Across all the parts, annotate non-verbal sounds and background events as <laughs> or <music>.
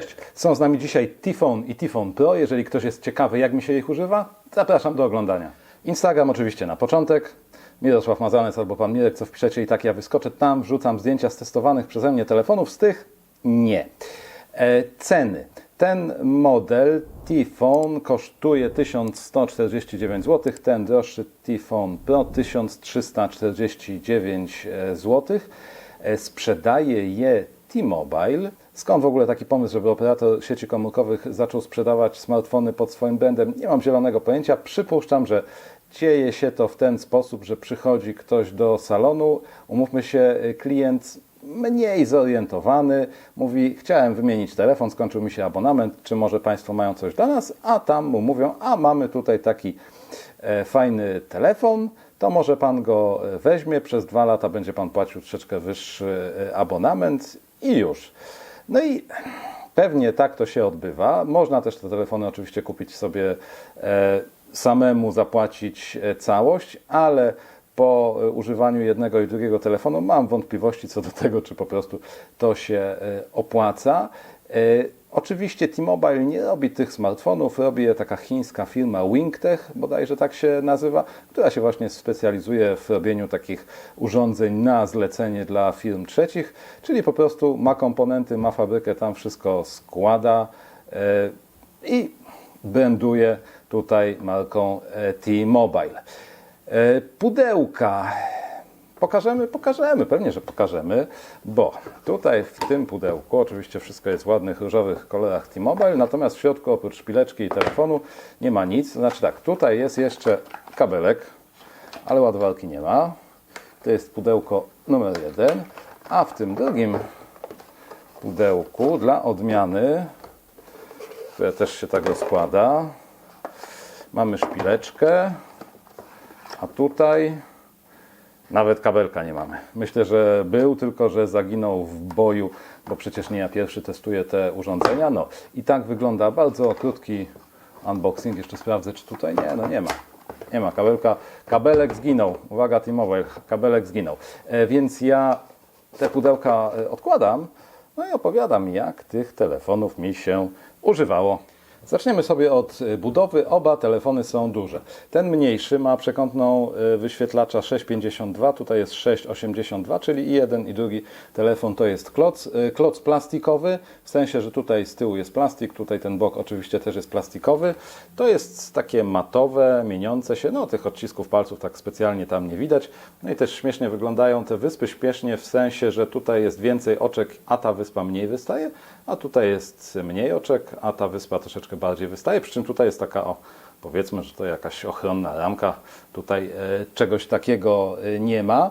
Cześć, są z nami dzisiaj T-Phone i T-Phone Pro. Jeżeli ktoś jest ciekawy, jak mi się ich używa, zapraszam do oglądania. Instagram oczywiście na początek. Mirosław Mazanec albo Pan Mirek, co wpiszecie i tak ja wyskoczę tam, wrzucam zdjęcia z testowanych przeze mnie telefonów, z tych nie. E, ceny. Ten model T-Phone kosztuje 1149 zł, ten droższy T-Phone Pro 1349 zł. E, Sprzedaje je T-Mobile. Skąd w ogóle taki pomysł, żeby operator sieci komórkowych zaczął sprzedawać smartfony pod swoim brandem? Nie mam zielonego pojęcia. Przypuszczam, że dzieje się to w ten sposób, że przychodzi ktoś do salonu, umówmy się, klient mniej zorientowany, mówi, chciałem wymienić telefon, skończył mi się abonament, czy może Państwo mają coś dla nas, a tam mu mówią, a mamy tutaj taki e, fajny telefon, to może Pan go e, weźmie, przez dwa lata będzie Pan płacił troszeczkę wyższy e, abonament i już. No i pewnie tak to się odbywa. Można też te telefony oczywiście kupić sobie e, samemu, zapłacić e, całość, ale po e, używaniu jednego i drugiego telefonu mam wątpliwości co do tego, czy po prostu to się e, opłaca. Oczywiście T-Mobile nie robi tych smartfonów, robi je taka chińska firma Wingtech, bodajże tak się nazywa, która się właśnie specjalizuje w robieniu takich urządzeń na zlecenie dla firm trzecich, czyli po prostu ma komponenty, ma fabrykę, tam wszystko składa e, i branduje tutaj marką e, T-Mobile. E, Pudełka. Pokażemy, pokażemy, pewnie, że pokażemy, bo tutaj w tym pudełku oczywiście wszystko jest w ładnych różowych kolorach T-Mobile, natomiast w środku oprócz szpileczki i telefonu nie ma nic. Znaczy tak, tutaj jest jeszcze kabelek, ale ładowarki nie ma. To jest pudełko numer jeden, a w tym drugim pudełku dla odmiany, które też się tak rozkłada, mamy szpileczkę, a tutaj nawet kabelka nie mamy. Myślę, że był, tylko że zaginął w boju, bo przecież nie ja pierwszy testuję te urządzenia. No i tak wygląda bardzo krótki unboxing. Jeszcze sprawdzę, czy tutaj nie, no nie ma. Nie ma kabelka. Kabelek zginął. Uwaga, T-Mobile, kabelek zginął. E, więc ja te pudełka e, odkładam, no i opowiadam, jak tych telefonów mi się używało. Zaczniemy sobie od y, budowy. Oba telefony są duże. Ten mniejszy ma przekątną y, wyświetlacza 6,52, tutaj jest 6,82, czyli i jeden i drugi telefon to jest kloc. Y, Kloc plastikowy, w sensie, że tutaj z tyłu jest plastik, tutaj ten bok oczywiście też jest plastikowy. To jest takie matowe, mieniące się, no tych odcisków palców tak specjalnie tam nie widać. No i też śmiesznie wyglądają te wyspy, śpiesznie w sensie, że tutaj jest więcej oczek, a ta wyspa mniej wystaje, a tutaj jest mniej oczek, a ta wyspa troszeczkę bardziej wystaje, przy czym tutaj jest taka, o, powiedzmy, że to jakaś ochronna ramka, tutaj e, czegoś takiego e, nie ma.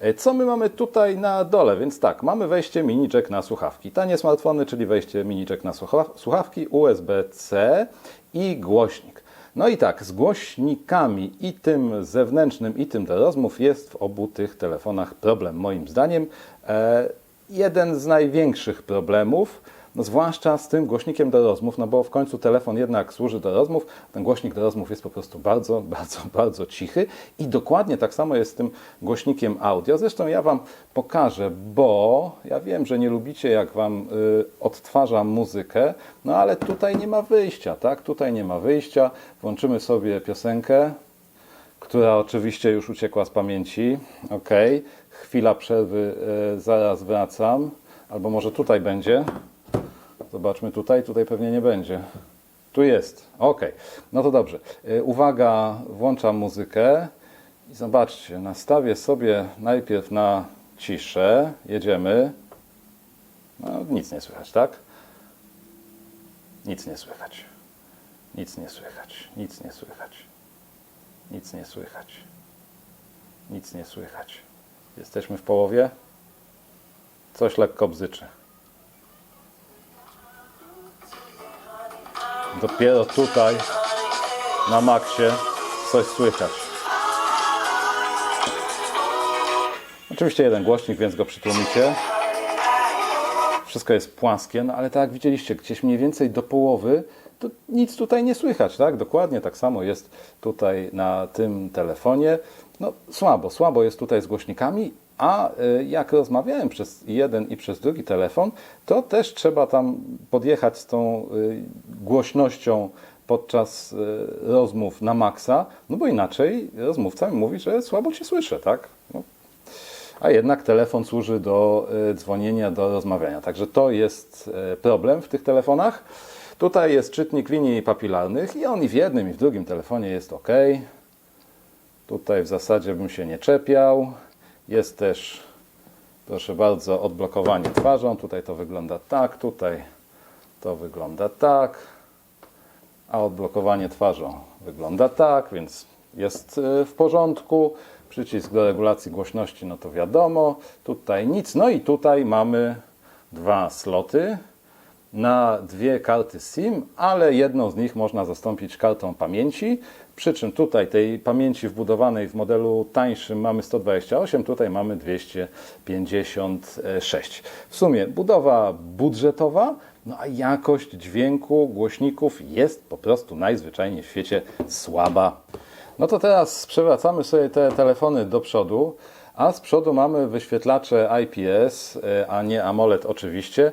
E, Co my mamy tutaj na dole? Więc tak, mamy wejście mini jack na słuchawki. Tanie smartfony, czyli wejście mini jack na słucha- słuchawki, USB-C i głośnik. No i tak, z głośnikami i tym zewnętrznym, i tym do rozmów jest w obu tych telefonach problem, moim zdaniem. E, jeden z największych problemów, no zwłaszcza z tym głośnikiem do rozmów, no bo w końcu telefon jednak służy do rozmów, ten głośnik do rozmów jest po prostu bardzo, <laughs> bardzo, bardzo cichy i dokładnie tak samo jest z tym głośnikiem audio. Zresztą ja Wam pokażę, bo ja wiem, że nie lubicie jak Wam y, odtwarzam muzykę, no ale tutaj nie ma wyjścia, tak? Tutaj nie ma wyjścia. Włączymy sobie piosenkę, która oczywiście już uciekła z pamięci. Ok, chwila przerwy, e, zaraz wracam. Albo może tutaj będzie. Zobaczmy tutaj, tutaj pewnie nie będzie. Tu jest. Ok, no to dobrze. E, Uwaga, włączam muzykę i zobaczcie, nastawię sobie najpierw na ciszę. Jedziemy. No, nic nie słychać, tak? Nic nie słychać. Nic nie słychać. Nic nie słychać. Nic nie słychać. Nic nie słychać. Jesteśmy w połowie. Coś lekko bzyczy. Dopiero tutaj, na maksie, coś słychać. Oczywiście jeden głośnik, więc go przytłumicie. Wszystko jest płaskie, no ale tak jak widzieliście, gdzieś mniej więcej do połowy, to nic tutaj nie słychać, tak? Dokładnie tak samo jest tutaj na tym telefonie. No słabo, słabo jest tutaj z głośnikami, A y, jak rozmawiałem przez jeden i przez drugi telefon, to też trzeba tam podjechać z tą y, głośnością podczas y, rozmów na maksa, no bo inaczej rozmówca mi mówi, że słabo cię słyszę, tak? No. A jednak telefon służy do dzwonienia, do rozmawiania. Także to jest problem w tych telefonach. Tutaj jest czytnik linii papilarnych i on i w jednym, i w drugim telefonie jest ok. Tutaj w zasadzie bym się nie czepiał. Jest też, proszę bardzo, odblokowanie twarzą. Tutaj to wygląda tak, tutaj to wygląda tak, a odblokowanie twarzą wygląda tak, więc jest y, w porządku. Przycisk do regulacji głośności, no to wiadomo. Tutaj nic. No i tutaj mamy dwa sloty na dwie karty SIM, ale jedną z nich można zastąpić kartą pamięci. Przy czym tutaj tej pamięci wbudowanej w modelu tańszym mamy 128, tutaj mamy 256. W sumie budowa budżetowa, no a jakość dźwięku głośników jest po prostu najzwyczajniej w świecie słaba. No to teraz przewracamy sobie te telefony do przodu, a z przodu mamy wyświetlacze IPS, e, a nie AMOLED oczywiście.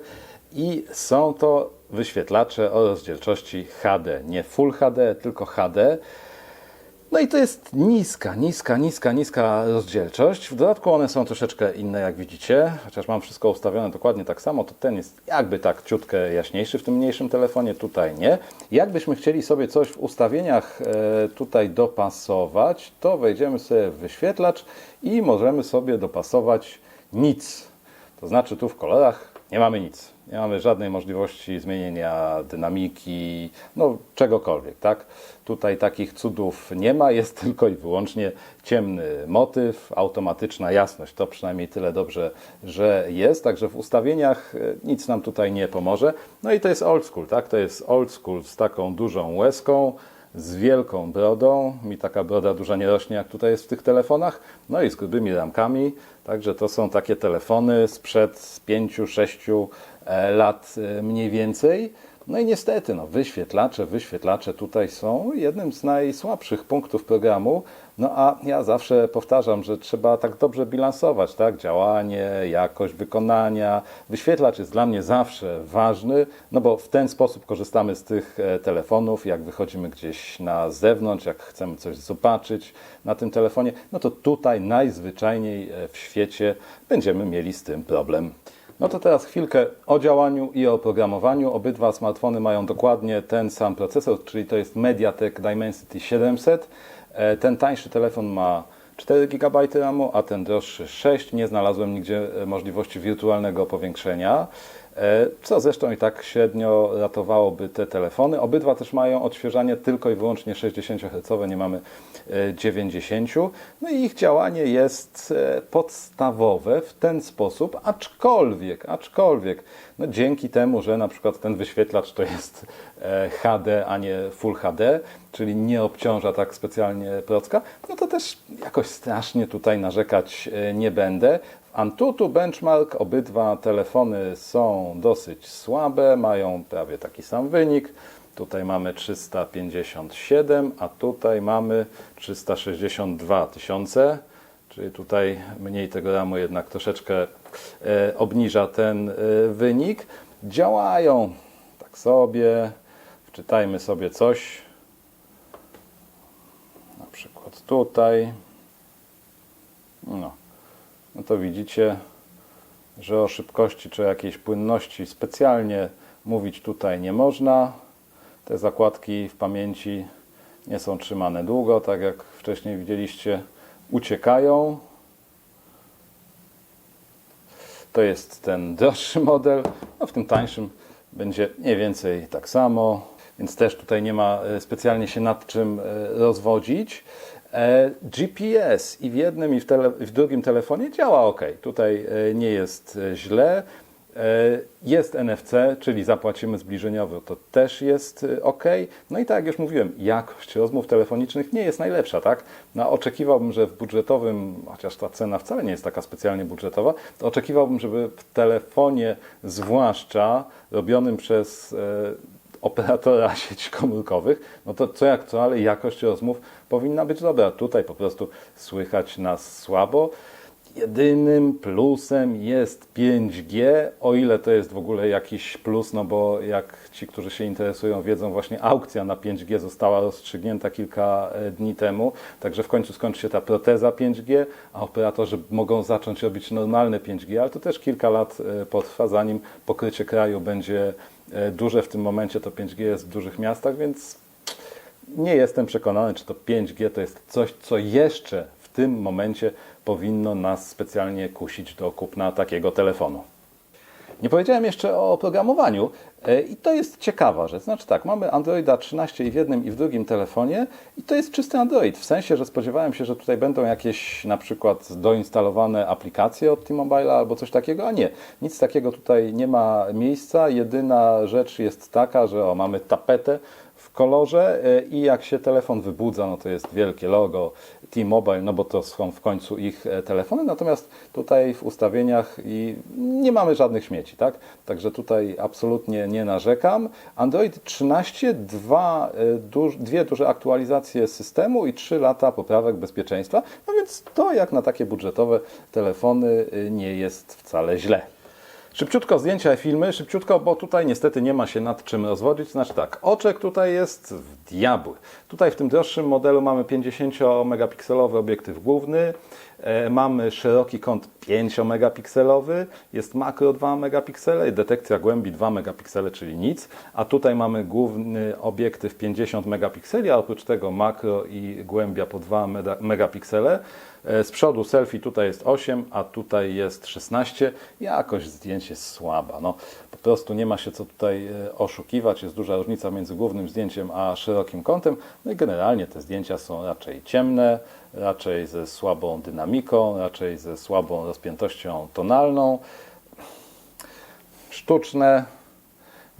I są to wyświetlacze o rozdzielczości HD. Nie Full HD, tylko HD. No i to jest niska, niska, niska, niska rozdzielczość. W dodatku one są troszeczkę inne, jak widzicie. Chociaż mam wszystko ustawione dokładnie tak samo, to ten jest jakby tak ciutkę jaśniejszy w tym mniejszym telefonie, tutaj nie. Jakbyśmy chcieli sobie coś w ustawieniach e, tutaj dopasować, to wejdziemy sobie w wyświetlacz i możemy sobie dopasować nic. To znaczy tu w kolorach nie mamy nic. Nie mamy żadnej możliwości zmienienia dynamiki, no czegokolwiek, tak? Tutaj takich cudów nie ma, jest <laughs> tylko i wyłącznie ciemny motyw, automatyczna jasność. To przynajmniej tyle dobrze, że jest, także w ustawieniach e, nic nam tutaj nie pomoże. No i to jest old school, tak? To jest old school z taką dużą łezką, z wielką brodą. Mi taka broda duża nie rośnie, jak tutaj jest w tych telefonach. No i z grubymi ramkami. Także to są takie telefony sprzed 5-6 lat e, mniej więcej. No i niestety, no, wyświetlacze, wyświetlacze tutaj są jednym z najsłabszych punktów programu. No a ja zawsze powtarzam, że trzeba tak dobrze bilansować, tak? Działanie, jakość wykonania. Wyświetlacz jest dla mnie zawsze ważny, no bo w ten sposób korzystamy z tych e, telefonów, jak wychodzimy gdzieś na zewnątrz, jak chcemy coś zobaczyć na tym telefonie, no to tutaj najzwyczajniej e, w świecie będziemy mieli z tym problem. No to teraz chwilkę o działaniu i o oprogramowaniu. Obydwa smartfony mają dokładnie ten sam procesor, czyli to jest MediaTek Dimensity 700. E, Ten tańszy telefon ma 4 GB RAMu, a ten droższy 6. Nie znalazłem nigdzie e, możliwości wirtualnego powiększenia, co zresztą i tak średnio ratowałoby te telefony. Obydwa też mają odświeżanie tylko i wyłącznie 60 Hz, nie mamy e, 90. No i ich działanie jest e, podstawowe w ten sposób, aczkolwiek, aczkolwiek, no dzięki temu, że na przykład ten wyświetlacz to jest e, HD, a nie Full HD, czyli nie obciąża tak specjalnie procka, no to też jakoś strasznie tutaj narzekać e, nie będę. Antutu Benchmark obydwa telefony są dosyć słabe, mają prawie taki sam wynik. Tutaj mamy 357, a tutaj mamy 362 tysiące, czyli tutaj mniej tego ramu jednak troszeczkę e, obniża ten e, wynik. Działają tak sobie. Wczytajmy sobie coś. Na przykład tutaj. No, no to widzicie, że o szybkości czy jakiejś płynności specjalnie mówić tutaj nie można. Te zakładki w pamięci nie są trzymane długo, tak jak wcześniej widzieliście, uciekają. To jest ten droższy model, no w tym tańszym będzie mniej więcej tak samo, więc też tutaj nie ma e, specjalnie się nad czym e, rozwodzić. E, GPS i w jednym i w, tele, w drugim telefonie działa ok. Tutaj e, nie jest e, źle. Jest NFC, czyli zapłacimy zbliżeniowo, to też jest ok. No i tak jak już mówiłem, jakość rozmów telefonicznych nie jest najlepsza, tak? No, oczekiwałbym, że w budżetowym, chociaż ta cena wcale nie jest taka specjalnie budżetowa, to oczekiwałbym, żeby w telefonie, zwłaszcza robionym przez operatora <laughs> sieci komórkowych, no to co jak co, ale jakość rozmów powinna być dobra. Tutaj po prostu słychać nas słabo. Jedynym plusem jest 5G, o ile to jest w ogóle jakiś plus, no bo jak ci, którzy się interesują, wiedzą, właśnie aukcja na 5G została rozstrzygnięta kilka e, dni temu, także w końcu skończy się ta proteza 5G, a operatorzy mogą zacząć robić normalne 5G, ale to też kilka lat e, potrwa, zanim pokrycie kraju będzie duże. W tym momencie to 5G jest w dużych miastach, więc nie jestem przekonany, czy to 5G to jest coś, co jeszcze w tym momencie powinno nas specjalnie kusić do kupna takiego telefonu. Nie powiedziałem jeszcze o oprogramowaniu e, i to jest ciekawa rzecz. Znaczy tak, mamy Androida 13 i w jednym i w drugim telefonie i to jest czysty Android. W sensie, że spodziewałem się, że tutaj będą jakieś na przykład doinstalowane aplikacje od T-Mobile'a albo coś takiego, a nie. Nic takiego tutaj nie ma miejsca. Jedyna rzecz jest taka, że o, mamy tapetę kolorze e, i jak się telefon wybudza, no to jest wielkie logo T-Mobile, no bo to są w końcu ich e, telefony, natomiast tutaj w ustawieniach i nie mamy żadnych śmieci, tak? Także tutaj absolutnie nie narzekam. Android 13, dwa, e, dwie duże aktualizacje systemu i 3 lata poprawek bezpieczeństwa, no więc to jak na takie budżetowe telefony nie jest wcale źle. Szybciutko zdjęcia i filmy, szybciutko, bo tutaj niestety nie ma się nad czym rozwodzić. Znaczy tak, oczek tutaj jest w diabły. Tutaj w tym droższym modelu mamy 50-megapikselowy obiektyw główny, mamy szeroki kąt 5-megapikselowy, jest makro 2 megapiksele i detekcja głębi 2 megapiksele, czyli nic. A tutaj mamy główny obiektyw 50 megapikseli, a oprócz tego makro i głębia po 2 mega- megapiksele. E, Z przodu selfie tutaj jest 8, a tutaj jest 16. Jakość zdjęć jest słaba. No, po prostu nie ma się co tutaj e, oszukiwać. Jest duża różnica między głównym zdjęciem a szerokim kątem. No i generalnie te zdjęcia są raczej ciemne, raczej ze słabą dynamiką, raczej ze słabą rozpiętością tonalną. Sztuczne.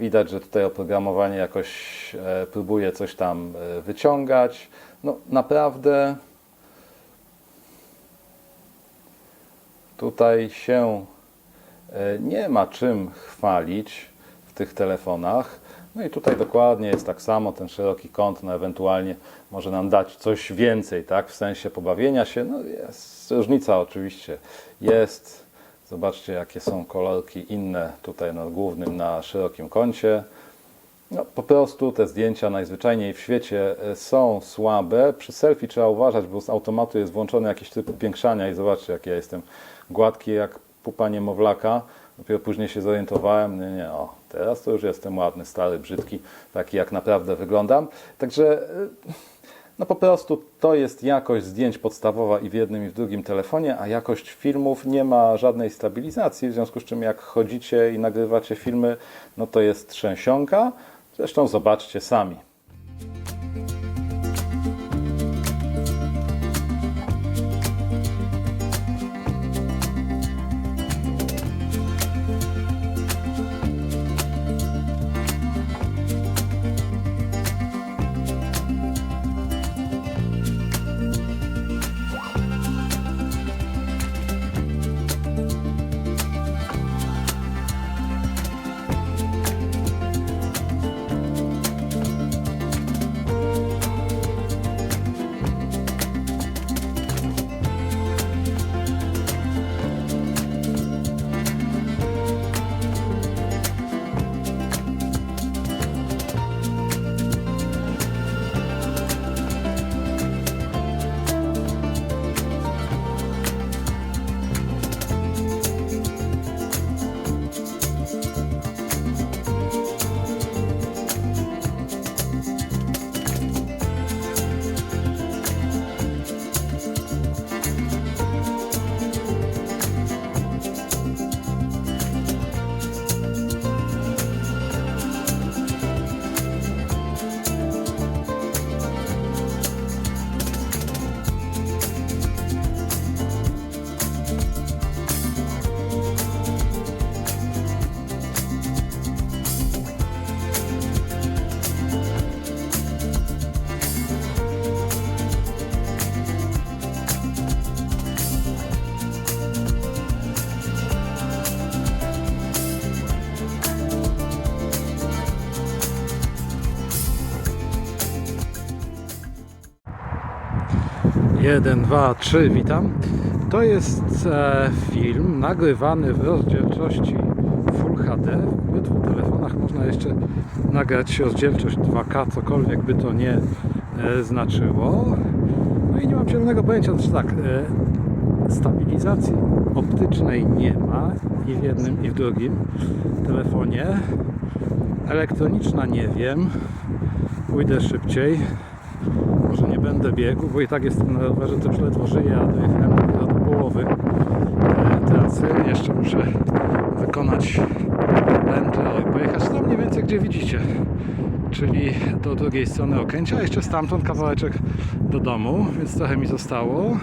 Widać, że tutaj oprogramowanie jakoś e, próbuje coś tam e, wyciągać. No naprawdę tutaj się e, nie ma czym chwalić tych telefonach. No i tutaj dokładnie jest tak samo, ten szeroki kąt, no ewentualnie może nam dać coś więcej, tak, w sensie pobawienia się. No jest różnica oczywiście jest. Zobaczcie, jakie są kolorki inne tutaj na głównym, na szerokim kącie. No, po prostu te zdjęcia najzwyczajniej w świecie e, są słabe. Przy selfie trzeba uważać, bo z automatu jest włączony jakiś typ upiększania i zobaczcie, jak ja jestem gładki jak pupa niemowlaka. Dopiero później się zorientowałem, nie, nie, o, teraz to już jestem ładny, stary, brzydki, taki jak naprawdę wyglądam. Także e, no po prostu to jest jakość zdjęć podstawowa i w jednym i w drugim telefonie, a jakość filmów nie ma żadnej stabilizacji, w związku z czym jak chodzicie i nagrywacie filmy, no to jest trzęsionka. Zresztą zobaczcie sami. Jeden, dwa, trzy, witam. To jest e, film nagrywany w rozdzielczości Full HD. W obydwu telefonach można jeszcze nagrać rozdzielczość 2K, cokolwiek by to nie e, znaczyło. No i nie mam zielonego pojęcia, znaczy tak, e, stabilizacji optycznej nie ma i w jednym i w drugim telefonie. Elektroniczna nie wiem. Pójdę szybciej. Może nie będę biegł, bo i tak jestem na rowerze, to już ledwo żyję, a dojechałem dopiero do połowy e, trasy. Jeszcze muszę wykonać pętlę i pojechać tam mniej więcej, gdzie widzicie. Czyli do drugiej strony Okęcia, a jeszcze stamtąd kawałeczek do domu, więc trochę mi zostało.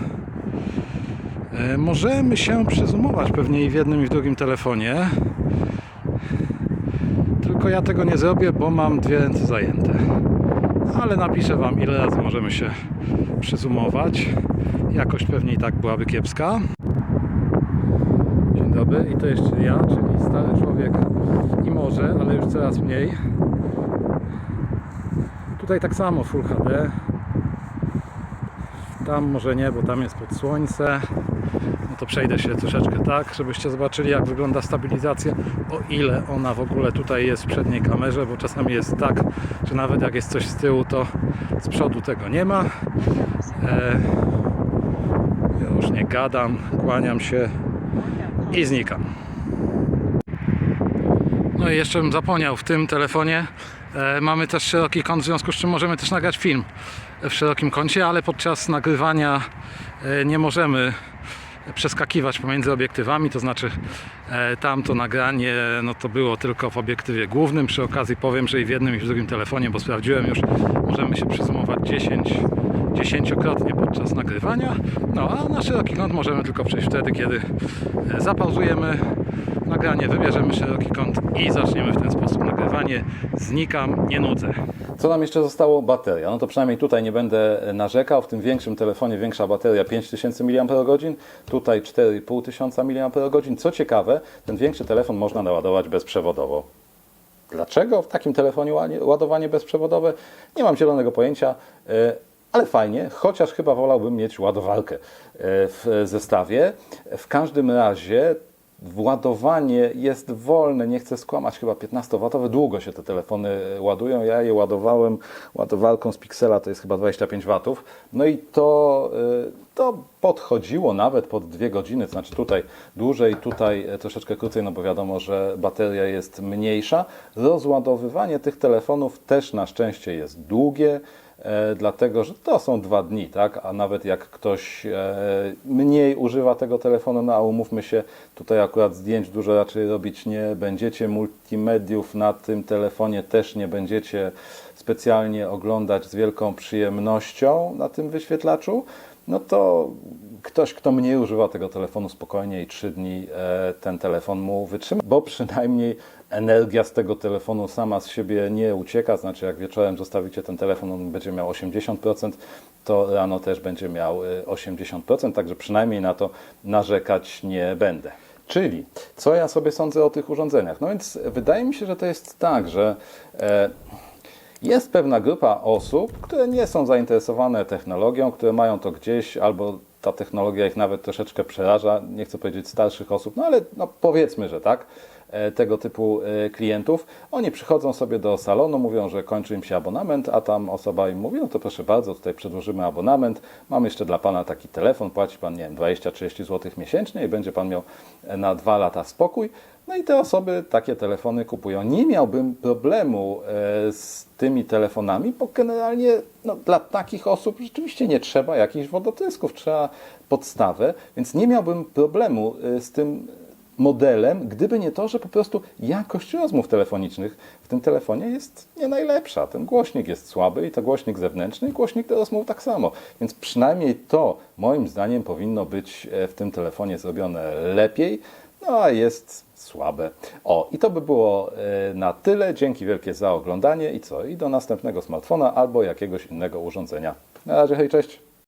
E, Możemy się przezumować pewnie i w jednym i w drugim telefonie. Tylko ja tego nie zrobię, bo mam dwie ręce zajęte. Ale napiszę Wam, ile razy możemy się przyzumować. Jakość pewnie i tak byłaby kiepska. Dzień dobry, i to jeszcze ja, czyli stary człowiek i może, ale już coraz mniej. Tutaj tak samo Full HD. Tam może nie, bo tam jest pod słońce. To przejdę się troszeczkę tak, żebyście zobaczyli jak wygląda stabilizacja, o ile ona w ogóle tutaj jest w przedniej kamerze, bo czasami jest tak, że nawet jak jest coś z tyłu, to z przodu tego nie ma. E, już nie gadam, kłaniam się i znikam. No i jeszcze bym zapomniał, w tym telefonie e, mamy też szeroki kąt, w związku z czym możemy też nagrać film w szerokim kącie, ale podczas nagrywania e, nie możemy przeskakiwać pomiędzy obiektywami, to znaczy e, tamto nagranie no to było tylko w obiektywie głównym. Przy okazji powiem, że i w jednym i w drugim telefonie, bo sprawdziłem już, możemy się przysumować 10 dziesięciokrotnie podczas nagrywania. No a na szeroki kąt możemy tylko przejść wtedy, kiedy e, zapauzujemy nagranie, wybierzemy szeroki kąt i zaczniemy w ten sposób nagrywanie. Znikam, nie nudzę. Co nam jeszcze zostało? Bateria. No to przynajmniej tutaj nie będę narzekał. W tym większym telefonie większa bateria 5000 mAh, tutaj 4500 mAh. Co ciekawe, ten większy telefon można naładować bezprzewodowo. Dlaczego w takim telefonie ładowanie bezprzewodowe? Nie mam zielonego pojęcia, e, ale fajnie, chociaż chyba wolałbym mieć ładowarkę e, w zestawie. W każdym razie Ładowanie jest wolne, nie chcę skłamać, chyba 15W. Długo się te telefony ładują. Ja je ładowałem ładowarką z Pixela, to jest chyba 25W. No i to, y, to podchodziło nawet pod dwie godziny, znaczy tutaj dłużej, tutaj troszeczkę krócej, no bo wiadomo, że bateria jest mniejsza. Rozładowywanie tych telefonów też na szczęście jest długie e, dlatego że to są dwa dni, tak? A nawet jak ktoś e, mniej używa tego telefonu, no a umówmy się, tutaj akurat zdjęć dużo raczej robić nie będziecie, multimediów na tym telefonie też nie będziecie specjalnie oglądać z wielką przyjemnością na tym wyświetlaczu, no to ktoś, kto mniej używa tego telefonu spokojnie i 3 dni e, ten telefon mu wytrzyma, bo przynajmniej energia z tego telefonu sama z siebie nie ucieka, znaczy jak wieczorem zostawicie ten telefon, on będzie miał 80%, to rano też będzie miał e, 80%, także przynajmniej na to narzekać nie będę. Czyli, co ja sobie sądzę o tych urządzeniach? No więc wydaje mi się, że to jest tak, że e, jest pewna grupa osób, które nie są zainteresowane technologią, które mają to gdzieś, albo ta technologia ich nawet troszeczkę przeraża, nie chcę powiedzieć starszych osób, no ale no powiedzmy, że tak, tego typu e, klientów. Oni przychodzą sobie do salonu, mówią, że kończy im się abonament, a tam osoba im mówi, no to proszę bardzo, tutaj przedłużymy abonament, mam jeszcze dla Pana taki telefon, płaci Pan, nie wiem, 20-30 zł miesięcznie i będzie Pan miał e, na dwa lata spokój. No i te osoby takie telefony kupują. Nie miałbym problemu e, z tymi telefonami, bo generalnie no, dla takich osób rzeczywiście nie trzeba jakichś wodotysków, trzeba podstawę, więc nie miałbym problemu e, z tym modelem, gdyby nie to, że po prostu jakość rozmów telefonicznych w tym telefonie jest nie najlepsza. Ten głośnik jest słaby i to głośnik zewnętrzny i głośnik do rozmów tak samo. Więc przynajmniej to moim zdaniem powinno być e, w tym telefonie zrobione lepiej, no a jest słabe. O, i to by było e, na tyle. Dzięki wielkie za oglądanie i co? I do następnego smartfona albo jakiegoś innego urządzenia. Na razie, hej, cześć!